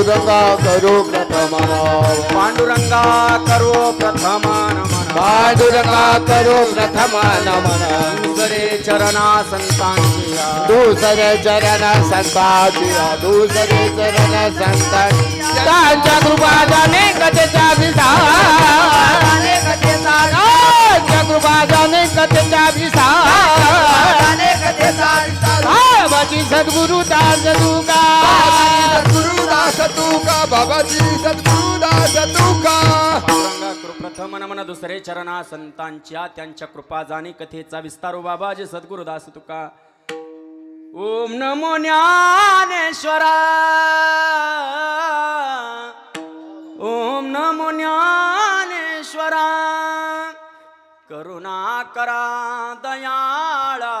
पादुरंगा करू प्रथम पांडुरंगा करू प्रथम नमन। पांडुरंगा करू प्रथम नमन। दुसरे चरणा संतांची दुसरे चरण संताचिया दुसरे चरण संतान त्यांच्या कृपा जाणे कथेचा विसार जाणे कथेचा विसार. बाबाची सद्गुरु दास तुका गुरुदास तुका बाबाजी सद्गुरुदास तुका पांडुरंगा करू प्रथम नमन दुसरे चरणा संतांच्या त्यांच्या कृपा जाणी कथेचा विस्तार. बाबाजी सद्गुरुदास तुका ओम नमो ज्ञानेश्वरा. ओम नमो ज्ञानेश्वरा. करुणा करा दयाळा.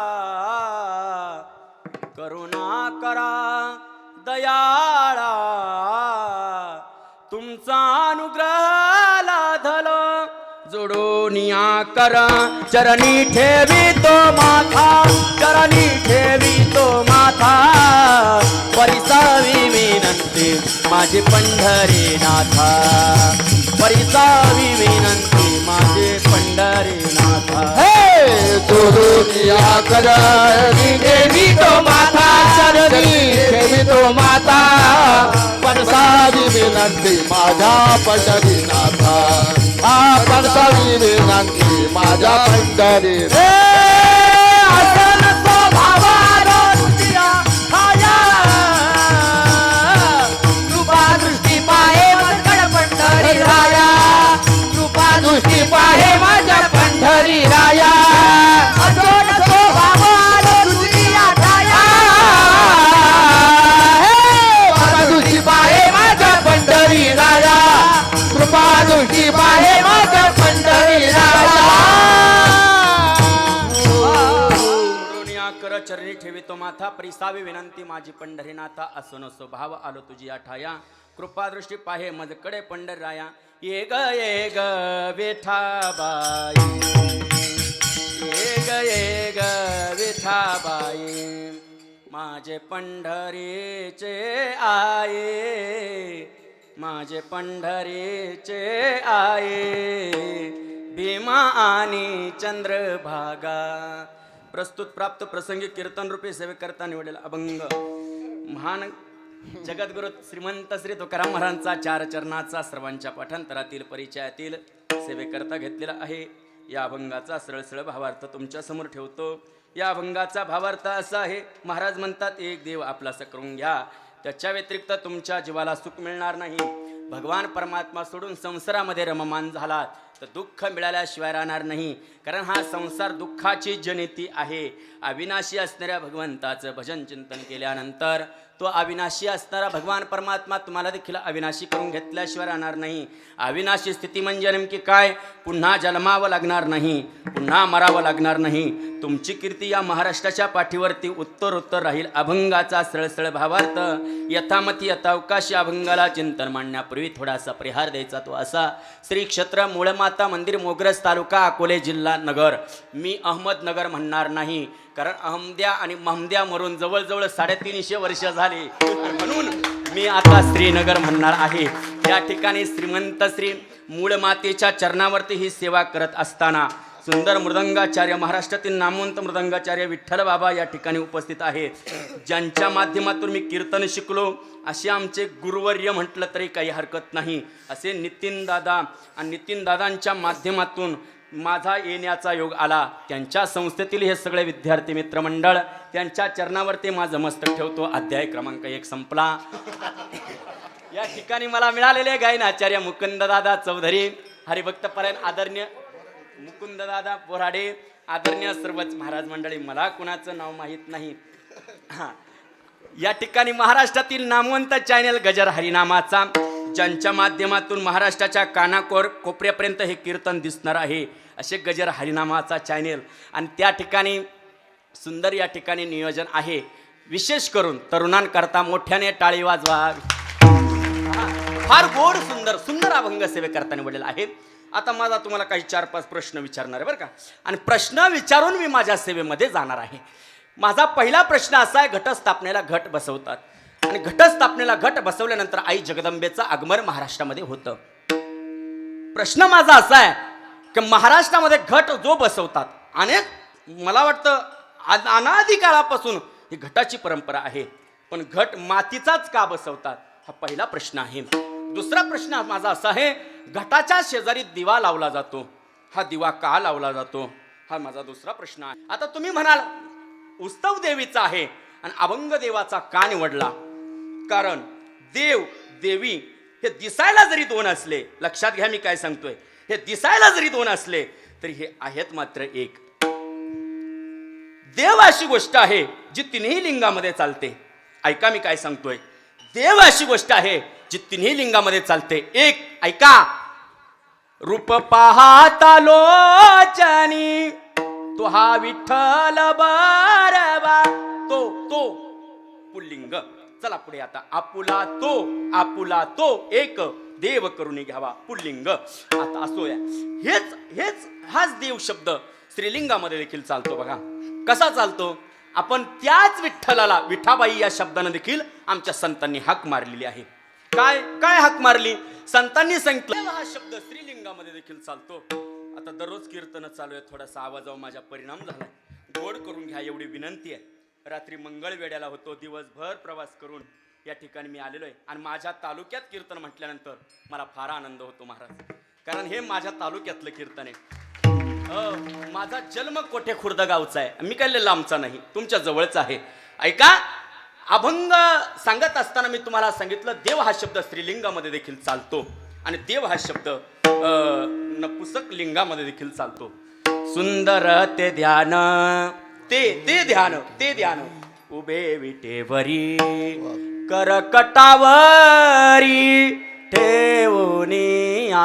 करुणा करा दयाळा. तुमचा अनुग्रह लाधलो. जोडोनिया करा. चरणी ठेवी तो माथा. चरणी ठेवी तो माथा. परिसावी विनंती माझी पंढरी नाथा परिसावी विनंती माझे पंढरी नाथा. हे दुनिया कर देवी तो माता शरणी देवी तो माता. पणसावी विनंती माझ्या पंढरीनाथा हा पणसावी विनंती माझ्या पंढरी माझ्या पंढरी राया. कर चरणी ठेवितो माथा. परिसावी विनंती माझी पंढरीनाथा असो स्वभाव आलो तुझी आठाया कृपादृष्टी पाहे मजकडे पंढराया ये ग ये ग विठाबाई. ये ग ये ग विठाबाई. माझे पंढरीचे आये माझे पंढरीचे आये भीमा आणि चंद्रभागा. प्रस्तुत प्राप्त प्रसंगी कीर्तन सेवे करता निवडेल अभंग. महान जगद्गुरु श्रीमंत श्री तुकाराम महाराजांचा चार चरणाचा सर्वांच्या पाठांतरातील परिचयातील सेवेकरता घेतलेला आहे. या अभंगाचा सरळ सरळ भावार्थ तुमच्यासमोर ठेवतो. या अभंगाचा भावार्थ असा आहे महाराज म्हणतात एक देव आपलासा करून घ्या. त्याच्या व्यतिरिक्त तुमच्या जीवाला सुख मिळणार नाही. भगवान परमात्मा सोडून संसारामध्ये रममान झालात तर दुःख मिळाल्याशिवाय राहणार नाही. कारण हा संसार दुःखाची जनिती आहे. अविनाशी असणाऱ्या भगवंताचं भजन चिंतन केल्यानंतर तो अविनाशी असणारा भगवान परमात्मा तुम्हाला देखील अविनाशी करून घेतल्याशिवाय राहणार नाही. अविनाशी स्थिती म्हणजे नेमकी काय? पुन्हा जन्मावं लागणार नाही. पुन्हा मरावं लागणार नाही. तुमची कीर्ती या महाराष्ट्राच्या पाठीवरती उत्तर उत्तर राहील. अभंगाचा सळसळ भावार्थ यथामती यथावकाशी अभंगाला चिंतन मांडण्यापूर्वी थोडासा परिहार द्यायचा तो असा. श्री क्षेत्र मूळमाता मंदिर मोग्रस तालुका अकोले जिल्हा नगर. मी अहमदनगर म्हणणार नाही. कारण अहमद्या आणि महमद्या म्हणून जवळजवळ साडेतीनशे वर्ष झाली. म्हणून मी आता श्रीनगर म्हणणार आहे. या ठिकाणी श्रीमंत श्री मूळ मातेच्या चरणावरती ही सेवा करत असताना सुंदर मृदंगाचार्य महाराष्ट्रातील नामवंत मृदंगाचार्य विठ्ठल बाबा या ठिकाणी उपस्थित आहेत ज्यांच्या माध्यमातून मी कीर्तन शिकलो असे आमचे गुरुवर्य म्हटलं तरी काही हरकत नाही. असे नितीन दादा आणि नितीन दादांच्या माध्यमातून माझा येण्याचा योग आला. त्यांच्या संस्थेतील हे सगळे विद्यार्थी मित्रमंडळ त्यांच्या चरणावरती माझं मस्तक ठेवतो. अध्याय क्रमांक एक संपला. या ठिकाणी मला मिळालेले गायन आचार्य मुकुंददादा चौधरी हरिभक्तपरायण आदरणीय मुकुंददादा बोराडे आदरणीय सर्वच महाराज मंडळी मला कुणाचं नाव माहीत नाही. हां. या ठिकाणी महाराष्ट्रातील नामवंत चॅनल गजर हरिनामाचा ज्यांच्या माध्यमातून महाराष्ट्राच्या कानाकोर कोपऱ्यापर्यंत हे कीर्तन दिसणार आहे असे गजर हरिनामाचा चॅनेल आणि त्या ठिकाणी सुंदर या ठिकाणी नियोजन आहे. विशेष करून तरुणांकरता मोठ्याने टाळी वाजवा. फार गोड सुंदर सुंदर अभंग सेवे करता निवडलेला आहे आता माझा तुम्हाला काही चार पाच प्रश्न विचारणार आहे बरं का? आणि प्रश्न विचारून मी माझ्या सेवेमध्ये जाणार आहे. माझा पहिला प्रश्न असा आहे घटस्थापनेला घट बसवतात. आणि घटस्थापनेला घट बसवल्यानंतर आई जगदंबेचं आगमन महाराष्ट्रामध्ये होतं. प्रश्न माझा असा आहे की महाराष्ट्रामध्ये घट जो बसवतात अनेक मला वाटतं अनादी काळापासून ही घटाची परंपरा आहे. पण घट मातीचाच का बसवतात हा पहिला प्रश्न आहे. दुसरा प्रश्न माझा असा आहे घटाच्या शेजारी दिवा लावला जातो. हा दिवा का लावला जातो? हा माझा दुसरा प्रश्न आहे. आता तुम्ही म्हणाल उत्सव देवीचा आहे आणि अभंग देवाचा का निवडला? कारण देव देवी हे दिसायला जरी दोन असले लक्षात घ्या मी काय सांगतोय हे दिसायला जरी दोन असले तरी हे आहेत मात्र एक. देव अशी गोष्ट आहे जी तिन्ही लिंगामध्ये चालते. ऐका मी काय सांगतोय. देव अशी गोष्ट आहे जी तिन्ही लिंगामध्ये चालते. एक ऐका. रूप पाहता लोचनी तो हा विठ्ठल बरवा तो तो पुल्लिंग. चला पुढे आता. आपुला तो आपुला तो एक देव करून घ्यावा. पुल्लिंग. आता असो या. हेच हेच हाच देव शब्द स्त्रीलिंगामध्ये देखील चालतो बघा. कसा चालतो? आपण त्याच विठ्ठलाला विठाबाई या शब्दानं देखील आमच्या संतांनी हाक मारलेली आहे. काय काय हाक मारली? संतांनी सांगितलं. हा शब्द स्त्रीलिंगामध्ये देखील चालतो. आता दररोज कीर्तन चालू आहे. थोडासा आवाजावर माझा परिणाम झाला गोड करून घ्या एवढी विनंती आहे. रात्री मंगळवेड्याला होतो. दिवसभर प्रवास करून या ठिकाणी मी आलेलो आहे आणि माझ्या तालुक्यात कीर्तन म्हटल्यानंतर मला फार आनंद होतो महाराज. कारण हे माझ्या तालुक्यातलं कीर्तन आहे. माझा जन्म कोठे खुर्द गावचा आहे? मी काय लांबचा नाही. तुमच्या जवळचा आहे. ऐका अभंग सांगत असताना मी तुम्हाला सांगितलं देव हा शब्द स्त्रीलिंगामध्ये देखील चालतो. आणि देव हा शब्द नपुसक लिंगामध्ये देखील चालतो. सुंदर ते ध्यान ते ते ध्यान ते ध्यान. उभे विटेवरी करकटावरी ठेवनिया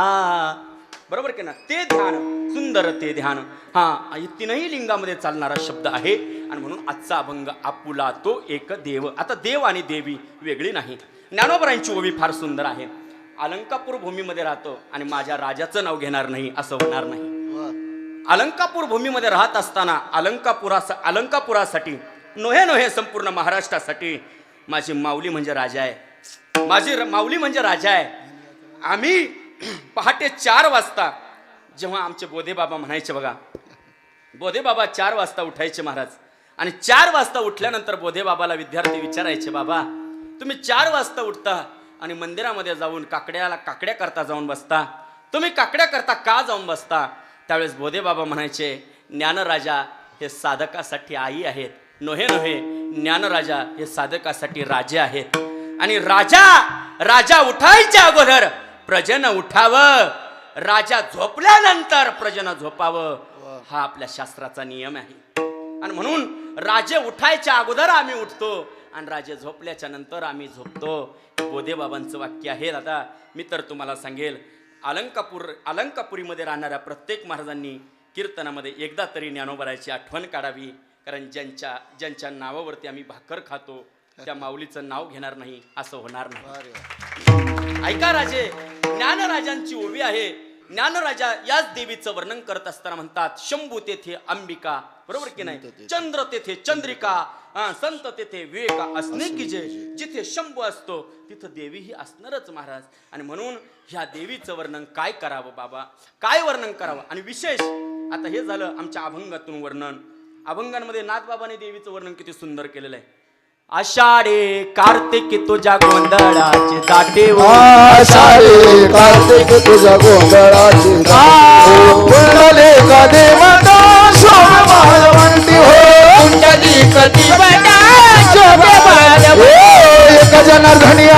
बरोबर की ना? ते ध्यान सुंदर ते ध्यान. हा तीनही लिंगामध्ये चालणारा शब्द आहे. आणि म्हणून आजचा अभंग आपुला तो एक देव. आता देव आणि देवी वेगळी नाही. ज्ञानोबरांची ओवी फार सुंदर आहे. अलंकापूर भूमीमध्ये राहतो आणि माझ्या राजाचं नाव घेणार नाही असं होणार नाही. अलंकापूर भूमीमध्ये राहत असताना अलंकापुरा अलंकापुरासाठी नोहे नोहे संपूर्ण महाराष्ट्रासाठी माझी माऊली म्हणजे राजा आहे. माझी र- माऊली म्हणजे राजा आहे. आम्ही पहाटे चार वाजता जेव्हा आमचे बोधे बाबा म्हणायचे बघा बोधे बाबा चार वाजता उठायचे महाराज. आणि चार वाजता उठल्यानंतर बोधे बाबाला विद्यार्थी विचारायचे बाबा तुम्ही चार वाजता उठता आणि मंदिरामध्ये जाऊन काकड्याला काकड्या करता जाऊन बसता? तुम्ही काकड्या करता का जाऊन बसता? त्यावेळेस बोधे बाबा म्हणायचे ज्ञानराजा हे साधकासाठी आई आहेत. नोहे नोहे ज्ञानराजा हे साधकासाठी राजे आहेत. आणि राजा राजा उठायच्या अगोदर प्रजन उठावं. राजा झोपल्यानंतर प्रजन झोपावं. हा आपल्या शास्त्राचा नियम आहे. आणि म्हणून राजे उठायच्या अगोदर आम्ही उठतो आणि राजे झोपल्याच्या नंतर आम्ही झोपतो. बोधे बाबांचं वाक्य आहे. दादा मी तर तुम्हाला सांगेल अलंकापूर अलंकापुरीमध्ये राहणाऱ्या प्रत्येक महाराजांनी कीर्तनामध्ये एकदा तरी ज्ञानोबराची आठवण काढावी. कारण ज्यांच्या ज्यांच्या नावावरती आम्ही भाकर खातो त्या माऊलीचं नाव घेणार नाही असं होणार नाही. ऐका राजे ज्ञानराजांची ओवी आहे. ज्ञानराजा याच देवीचं वर्णन करत असताना म्हणतात शंभू तेथे अंबिका बरोबर की नाही? चंद्र तेथे चंद्रिका संत तेथे विवेका असणे की जे? जिथे शंभू असतो तिथं देवी ही असणारच महाराज. आणि म्हणून ह्या देवीचं वर्णन काय करावं बाबा? काय वर्णन करावं? आणि विशेष आता हे झालं आमच्या अभंगातून वर्णन. अभंगांमध्ये नाथबाबाने देवीचं वर्णन किती सुंदर केलेलं आहे. आषाढे कार्तिकी तुझ्या गोंधळाचे दाटे आषाढी कार्तिक तुझ्या गोंधळाची एक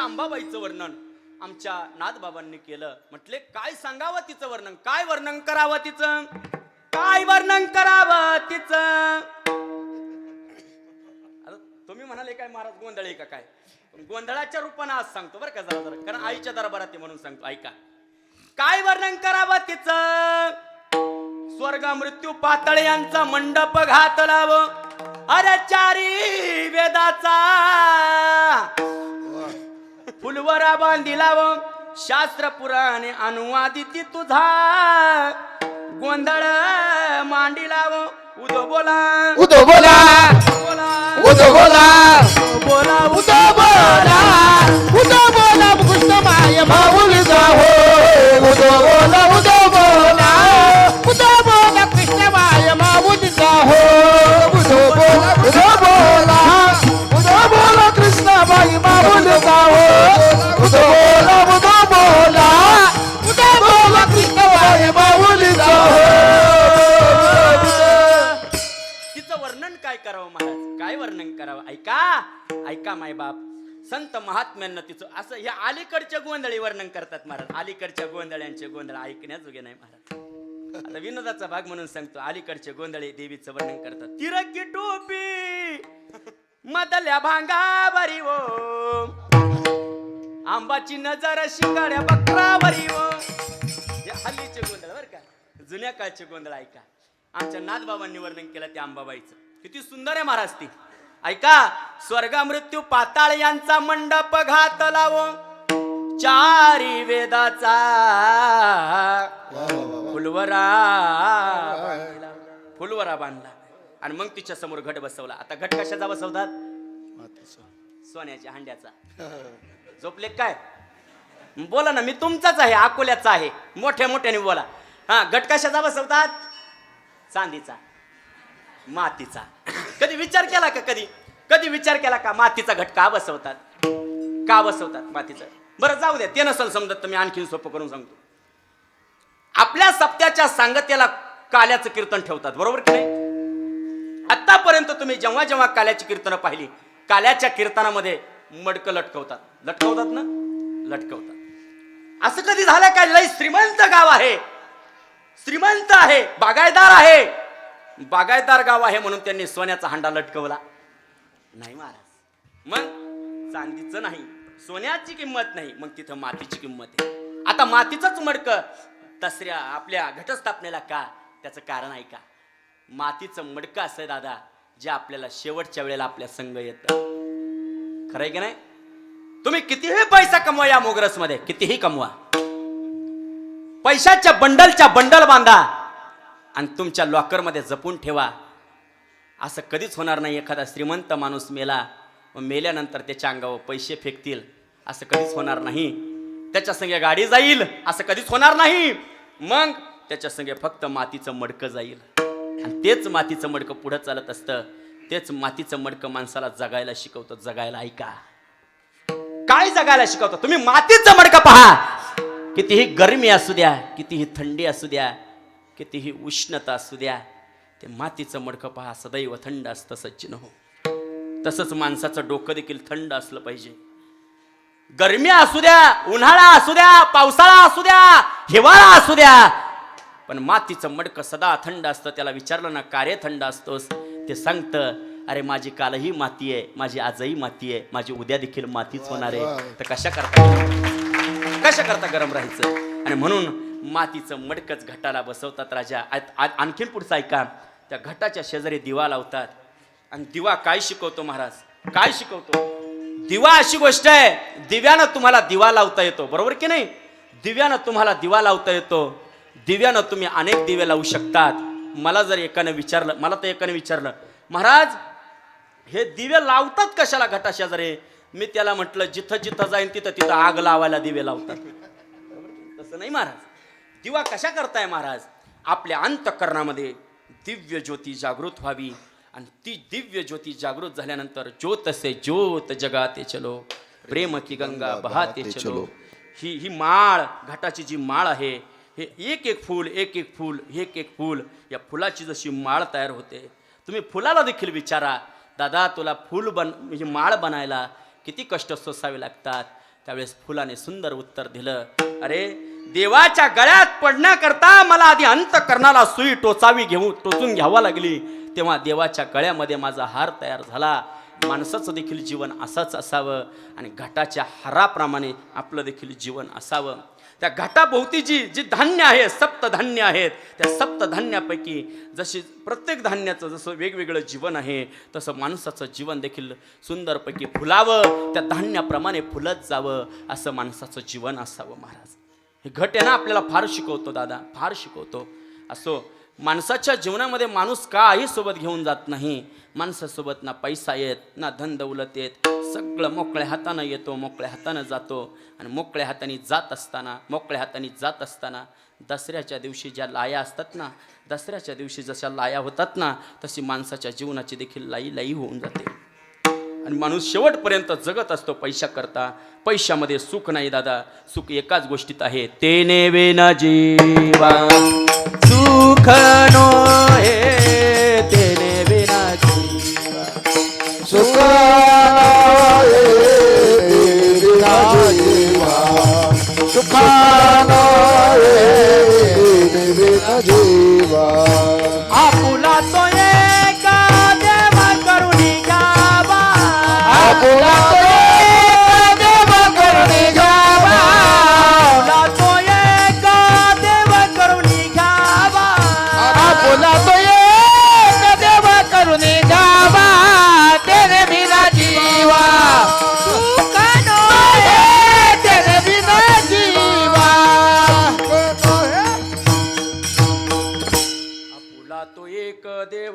कट अंबाबाईचं वर्णन आमच्या नाथबाबांनी केलं. म्हटले काय सांगावं तिचं वर्णन? काय वर्णन करावं तिचं? काय वर्णन करावं तिचं? तुम्ही म्हणाले काय महाराज गोंधळी का काय? गोंधळाच्या रूपानं आज सांगतो बरं का जरा जरा कारण आईच्या दरबारात आहे म्हणून सांगतो ऐका. काय वर्णन करावं तिचं? स्वर्ग मृत्यू पातळ यांचा मंडप घातलाव. अरे चारी वेदाचा फुलवरा बांधिलाव शास्त्र पुराणे अनुवादिती तुझा. गोंधळ मांडिलाव उदो बोला. उदो बोला. बोला उदो बोला. बोला उदो बोला. उदो बोला कृष्ण माय हो उदो बोला उदो महात्म्यांना तिचं असं ह्या अलीकडच्या गोंधळी वर्णन करतात महाराज. अलीकडच्या गोंधळ्यांचे गोंधळ ऐकण्याजोगे नाही महाराज. आता विनोदाचा भाग म्हणून सांगतो अलीकडचे गोंधळे देवीचं वर्णन करतात. तिरकी टोपी मदल्या भांगावरी ओ आंबाची नजर शिंगाड्या बकरावरी वो. हे हल्लीचे गोंधळ बरं का. जुन्या काळचे गोंधळ ऐका. आमच्या नाथबाबांनी वर्णन केलं त्या अंबाबाईचं किती सुंदर आहे महाराज ती. ऐका स्वर्ग मृत्यू पाताळ यांचा मंडप घातलावो चारी वेदाचा फुलवरा फुलवरा बांधला. आणि मग तिच्या समोर घट बसवला. आता घट कशाचा बसवतात? सोन्याच्या हांड्याचा. झोपले काय? बोला ना मी तुमचाच आहे अकोल्याचा आहे. मोठ्या मोठ्याने बोला. हा घट कशाचा बसवतात? चांदीचा. मातीचा. कधी विचार केला का कधी? कधी विचार केला का मातीचा घट का बसवतात? का बसवतात मातीचा? बरं जाऊ द्या. ते नसल समजत तर मी आणखीन सोपं करून सांगतो. आपल्या सप्त्याच्या सांगत्याला काल्याचं कीर्तन ठेवतात. बरोबर की नाही? आतापर्यंत तुम्ही जेव्हा जेव्हा काल्याची कीर्तनं पाहिली काल्याच्या कीर्तनामध्ये मडकं लटकवतात. लटकवतात ना? लटकवतात. असं कधी झालं काय लय श्रीमंत गाव आहे. श्रीमंत आहे. बागायदार आहे. बागायदार गाव आहे म्हणून त्यांनी सोन्याचा हांडा लटकवला. नाही महाराज. मग चांदीचं नाही सोन्याची किंमत नाही मग तिथं मातीची किंमत आहे. आता मातीचंच मडकं तसऱ्या आपल्या घटस्थापनेला का? त्याचं कारण आहे का? मातीचं मडकं असं दादा जे आपल्याला शेवटच्या वेळेला आपल्या संघ येतं. खरंय की नाही? तुम्ही कितीही पैसा कमवा या मोगरसमध्ये कितीही कमवा. पैशाच्या बंडलच्या बंडल बांधा. आणि तुमच्या लॉकरमध्ये जपून ठेवा. असं कधीच होणार नाही एखादा श्रीमंत माणूस मेला व मेल्यानंतर त्याच्या अंगावर पैसे फेकतील. असं कधीच होणार नाही. त्याच्या संगे गाडी जाईल असं कधीच होणार नाही. मग त्याच्या संगे फक्त मातीचं मडकं जाईल. आणि तेच मातीचं मडकं पुढं चालत असतं. तेच मातीचं मडकं माणसाला जगायला शिकवतं. जगायला ऐका. काय जगायला शिकवतं? तुम्ही मातीचं मडकं पहा. कितीही गरमी असू द्या कितीही थंडी असू द्या कितीही उष्णता असू द्या ते मातीचं मडकं पहा सदैव थंड असतं सज्जन हो. तसंच माणसाचं डोकं देखील थंड असलं पाहिजे. गरमी असू द्या उन्हाळा असू द्या पावसाळा असू द्या हिवाळा असू द्या पण मातीचं मडकं सदा थंड असतं त्याला विचारलं ना कार्य थंड असतोस? ते सांगतं अरे माझी कालही माती आहे माझी आजही माती आहे माझी उद्या देखील मातीच होणार आहे. तर कशा करता? कशा करता गरम राहायचं? आणि म्हणून मातीचं मडकच घटाला बसवतात राजा. आत- आणखीन पुढचं ऐका. त्या घटाच्या शेजारी दिवा लावतात. आणि दिवा काय शिकवतो महाराज? काय शिकवतो? दिवा अशी गोष्ट आहे. दिव्यानं तुम्हाला दिवा लावता येतो. बरोबर की नाही? दिव्यानं तुम्हाला दिवा लावता येतो. दिव्यानं तुम्ही अनेक दिवे लावू शकतात. मला जर एकाने विचारलं मला तर एकाने विचारलं महाराज हे दिवे लावतात कशाला घटा शेजारी? मी त्याला म्हटलं जिथं जिथं जाईन तिथं तिथं आग लावायला दिवे लावतात. तसं नाही महाराज. दिवा कशा करताय महाराज? आपल्या अंतकरणामध्ये दिव्य ज्योती जागृत व्हावी. आणि ती दिव्य ज्योती जागृत झाल्यानंतर ज्योत असे ज्योत जगाते चलो. प्रेम की गंगा बहाते चलो. ही ही माळ घाटाची जी माळ आहे हे एक एक फूल एक एक फूल एक एक फूल या फुलाची जशी माळ तयार होते तुम्ही फुलाला देखील विचारा. दादा तुला फूल बन म्हणजे माळ बनायला किती कष्ट सोसावे लागतात. त्यावेळेस फुलाने सुंदर उत्तर दिलं. अरे देवाच्या गळ्यात पडण्याकरता मला आधी अंतकरणाला सुई टोचावी घेऊन टोचून घ्यावा लागली. तेव्हा देवाच्या गळ्यामध्ये माझा हार तयार झाला. माणसाचं देखील जीवन असंच असावं आणि घटाच्या हाराप्रमाणे आपलं देखील जीवन असावं. त्या घाटाभोवती जी जी धान्य आहे सप्तधान्य आहेत त्या सप्तधान्यापैकी जशी प्रत्येक धान्याचं जसं वेगवेगळं जीवन आहे तसं माणसाचं जीवन देखील सुंदरपैकी फुलावं त्या धान्याप्रमाणे फुलत जावं असं माणसाचं जीवन असावं महाराज. हे घट आहे ना आपल्याला फार शिकवतो दादा फार शिकवतो. असो माणसाच्या जीवनामध्ये माणूस काही सोबत घेऊन जात नाही. माणसासोबत ना पैसा येत ना धन दौलत येत. सगळं मोकळ्या हातानं येतो मोकळ्या हातानं जातो. आणि मोकळ्या हाताने जात असताना मोकळ्या हाताने जात असताना दसऱ्याच्या दिवशी ज्या लाया असतात ना दसऱ्याच्या दिवशी जशा लाया होतात ना तशी माणसाच्या जीवनाची देखील लाई लाई होऊन जाते. आणि माणूस शेवटपर्यंत जगत असतो पैशा करता पैशामध्ये सुख नाही दादा. सुख एकाच गोष्टीत आहे. तेने वेना जीवा. सुख नो हे तेने विना जीवा.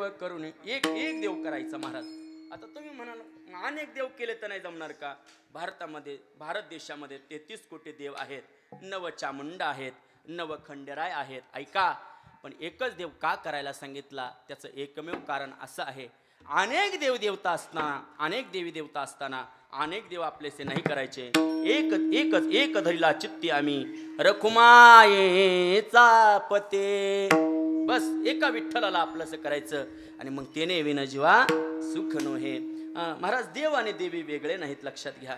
देव करून एक एक देव करायचा महाराज. आता तुम्ही म्हणाल अनेक देव केले तर नाही जमणार का? भारतामध्ये भारत देशामध्ये तेहतीस कोटी देव आहेत. नव चामुंडा आहेत नव खंडेराय आहेत. ऐका पण एकच देव का करायला सांगितला? त्याचं एकमेव कारण असं आहे अनेक देव देवता असताना अनेक देवी देवता असताना अनेक देव आपलेसे नाही करायचे. एक एकच एक धरीला चित्ती आम्ही. रखुमायेचा पते. बस एका विठ्ठलाला आपलंसं करायचं. आणि मग तेने विना जीवा सुख नो हे महाराज देव आणि देवी वेगळे नाहीत लक्षात घ्या.